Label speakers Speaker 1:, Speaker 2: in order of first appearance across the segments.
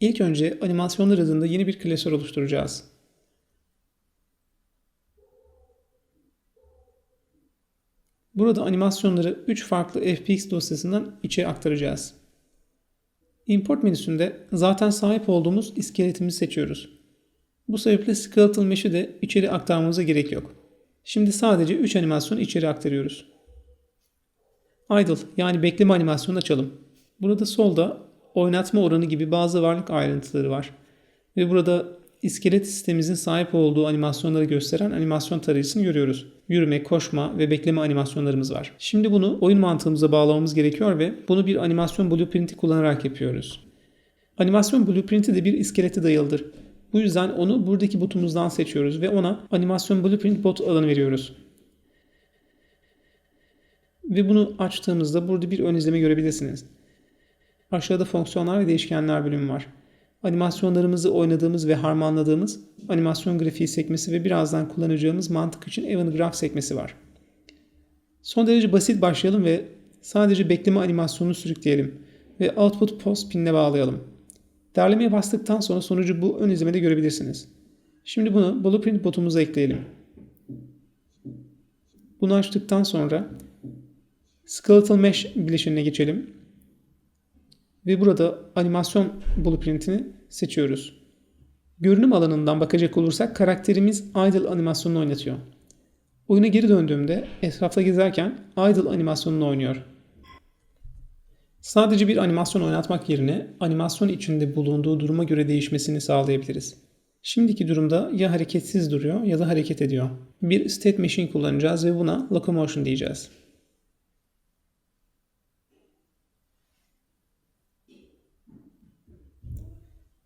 Speaker 1: İlk önce animasyonlar adında yeni bir klasör oluşturacağız. Burada animasyonları 3 farklı FPX dosyasından içeri aktaracağız. Import menüsünde zaten sahip olduğumuz iskeletimizi seçiyoruz. Bu sebeple Skeletal Mesh'i de içeri aktarmamıza gerek yok. Şimdi sadece 3 animasyon içeri aktarıyoruz. Idle yani bekleme animasyonu açalım. Burada solda oynatma oranı gibi bazı varlık ayrıntıları var. Ve burada iskelet sistemimizin sahip olduğu animasyonları gösteren animasyon tarayıcısını görüyoruz. Yürüme, koşma ve bekleme animasyonlarımız var. Şimdi bunu oyun mantığımıza bağlamamız gerekiyor ve bunu bir animasyon blueprinti kullanarak yapıyoruz. Animasyon blueprinti de bir iskelete dayalıdır. Bu yüzden onu buradaki botumuzdan seçiyoruz ve ona animasyon blueprint bot adını veriyoruz. Ve bunu açtığımızda burada bir ön izleme görebilirsiniz. Aşağıda fonksiyonlar ve değişkenler bölümü var. Animasyonlarımızı oynadığımız ve harmanladığımız animasyon grafiği sekmesi ve birazdan kullanacağımız mantık için event graph sekmesi var. Son derece basit başlayalım ve sadece bekleme animasyonunu sürükleyelim ve output post pinine bağlayalım. Derlemeye bastıktan sonra sonucu bu ön izlemede görebilirsiniz. Şimdi bunu blueprint botumuza ekleyelim. Bunu açtıktan sonra Skeletal Mesh bileşenine geçelim. Ve burada animasyon blueprintini seçiyoruz. Görünüm alanından bakacak olursak karakterimiz idle animasyonunu oynatıyor. Oyuna geri döndüğümde etrafta gezerken idle animasyonunu oynuyor. Sadece bir animasyon oynatmak yerine animasyon içinde bulunduğu duruma göre değişmesini sağlayabiliriz. Şimdiki durumda ya hareketsiz duruyor ya da hareket ediyor. Bir state machine kullanacağız ve buna locomotion diyeceğiz.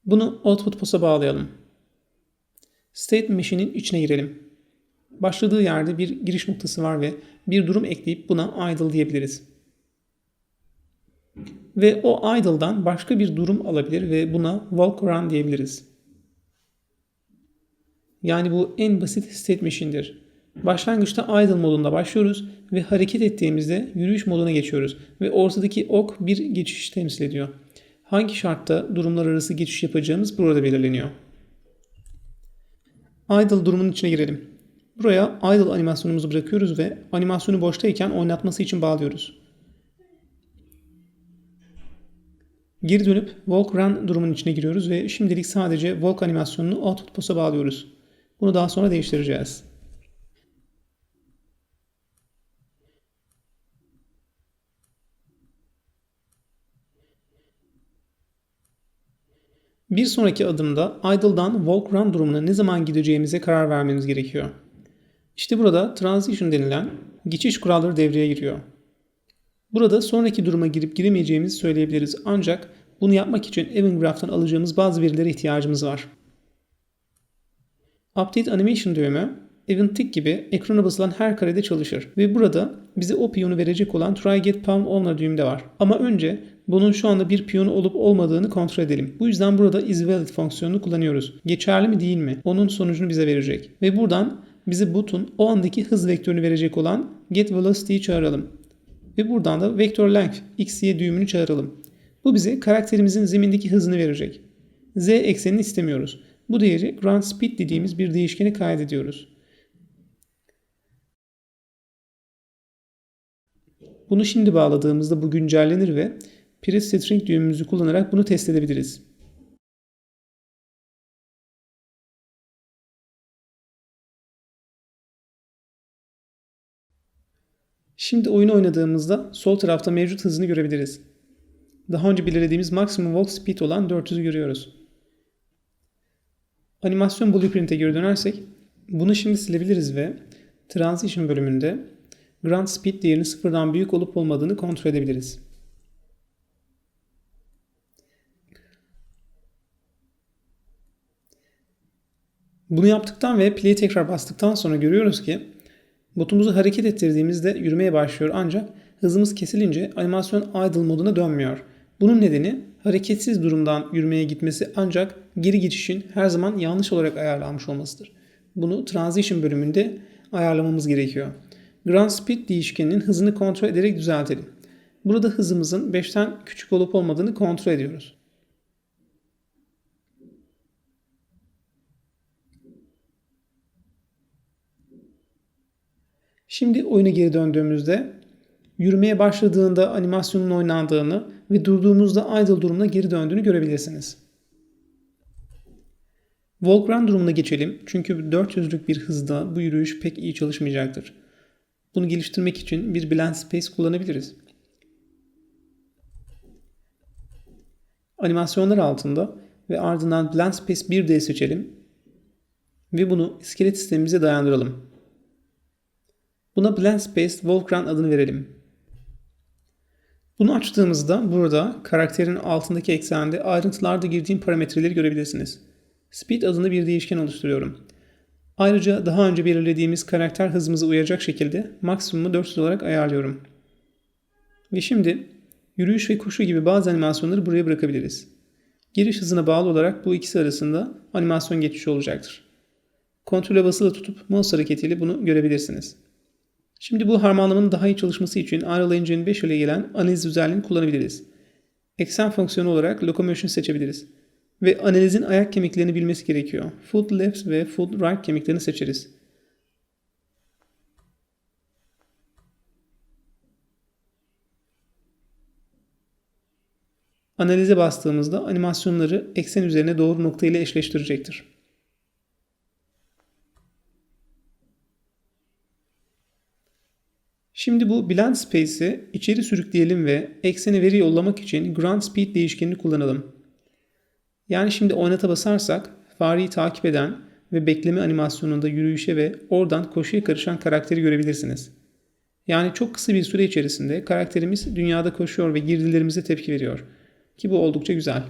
Speaker 1: Bunu output post'a bağlayalım. State machine'in içine girelim. Başladığı yerde bir giriş noktası var ve bir durum ekleyip buna idle diyebiliriz. Ve o idle'dan başka bir durum alabilir ve buna walk around diyebiliriz. Yani bu en basit state machine'dir. Başlangıçta idle modunda başlıyoruz ve hareket ettiğimizde yürüyüş moduna geçiyoruz ve ortadaki ok bir geçiş temsil ediyor. Hangi şartta durumlar arası geçiş yapacağımız burada belirleniyor. Idle durumunun içine girelim. Buraya idle animasyonumuzu bırakıyoruz ve animasyonu boştayken oynatması için bağlıyoruz. Geri dönüp walk run durumunun içine giriyoruz ve şimdilik sadece walk animasyonunu output post'a bağlıyoruz. Bunu daha sonra değiştireceğiz. Bir sonraki adımda idle'dan walk run durumuna ne zaman gideceğimize karar vermemiz gerekiyor. İşte burada transition denilen geçiş kuralları devreye giriyor. Burada sonraki duruma girip giremeyeceğimizi söyleyebiliriz ancak bunu yapmak için event graph'tan alacağımız bazı verilere ihtiyacımız var. Update Animation düğümü event tick gibi ekrana basılan her karede çalışır ve burada bize o piyonu verecek olan try get pound owner düğümde var. Ama önce bunun şu anda bir piyon olup olmadığını kontrol edelim. Bu yüzden burada isValid fonksiyonunu kullanıyoruz. Geçerli mi değil mi? Onun sonucunu bize verecek. Ve buradan bize botun o andaki hız vektörünü verecek olan getVelocity'yi çağıralım. Ve buradan da vectorLength xy düğümünü çağıralım. Bu bize karakterimizin zemindeki hızını verecek. Z eksenini istemiyoruz. Bu değeri ground speed dediğimiz bir değişkeni kaydediyoruz. Bunu şimdi bağladığımızda bu güncellenir ve Press string düğümümüzü kullanarak bunu test edebiliriz. Şimdi oyunu oynadığımızda sol tarafta mevcut hızını görebiliriz. Daha önce belirlediğimiz maksimum walk speed olan 400'ü görüyoruz. Animasyon blueprint'e geri dönersek bunu şimdi silebiliriz ve transition bölümünde ground speed değerinin sıfırdan büyük olup olmadığını kontrol edebiliriz. Bunu yaptıktan ve play'e tekrar bastıktan sonra görüyoruz ki botumuzu hareket ettirdiğimizde yürümeye başlıyor ancak hızımız kesilince animasyon idle moduna dönmüyor. Bunun nedeni hareketsiz durumdan yürümeye gitmesi ancak geri geçişin her zaman yanlış olarak ayarlanmış olmasıdır. Bunu transition bölümünde ayarlamamız gerekiyor. Ground speed değişkeninin hızını kontrol ederek düzeltelim. Burada hızımızın 5'ten küçük olup olmadığını kontrol ediyoruz. Şimdi oyuna geri döndüğümüzde yürümeye başladığında animasyonun oynandığını ve durduğumuzda idle durumuna geri döndüğünü görebilirsiniz. Walk run durumuna geçelim çünkü 400'lük bir hızda bu yürüyüş pek iyi çalışmayacaktır. Bunu geliştirmek için bir blend space kullanabiliriz. Animasyonlar altında ve ardından blend space 1D seçelim ve bunu iskelet sistemimize dayandıralım. Buna blend space run adını verelim. Bunu açtığımızda burada karakterin altındaki eksende ayrıntılarda girdiğim parametreleri görebilirsiniz. Speed adını bir değişken oluşturuyorum. Ayrıca daha önce belirlediğimiz karakter hızımıza uyacak şekilde maksimumu 400 olarak ayarlıyorum. Ve şimdi yürüyüş ve koşu gibi bazı animasyonları buraya bırakabiliriz. Giriş hızına bağlı olarak bu ikisi arasında animasyon geçişi olacaktır. Kontrole basılı tutup mouse hareketiyle bunu görebilirsiniz. Şimdi bu harmanlamanın daha iyi çalışması için Unreal Engine 5 ile gelen analiz özelliğini kullanabiliriz. Eksen fonksiyonu olarak Locomotion seçebiliriz. Ve analizin ayak kemiklerini bilmesi gerekiyor. Foot left ve foot right kemiklerini seçeriz. Analize bastığımızda animasyonları eksen üzerine doğru nokta ile eşleştirecektir. Şimdi bu blend space'i içeri sürükleyelim ve eksene veri yollamak için ground speed değişkenini kullanalım. Yani şimdi oynata basarsak fareyi takip eden ve bekleme animasyonunda yürüyüşe ve oradan koşuya karışan karakteri görebilirsiniz. Yani çok kısa bir süre içerisinde karakterimiz dünyada koşuyor ve girdilerimize tepki veriyor. Ki bu oldukça güzel.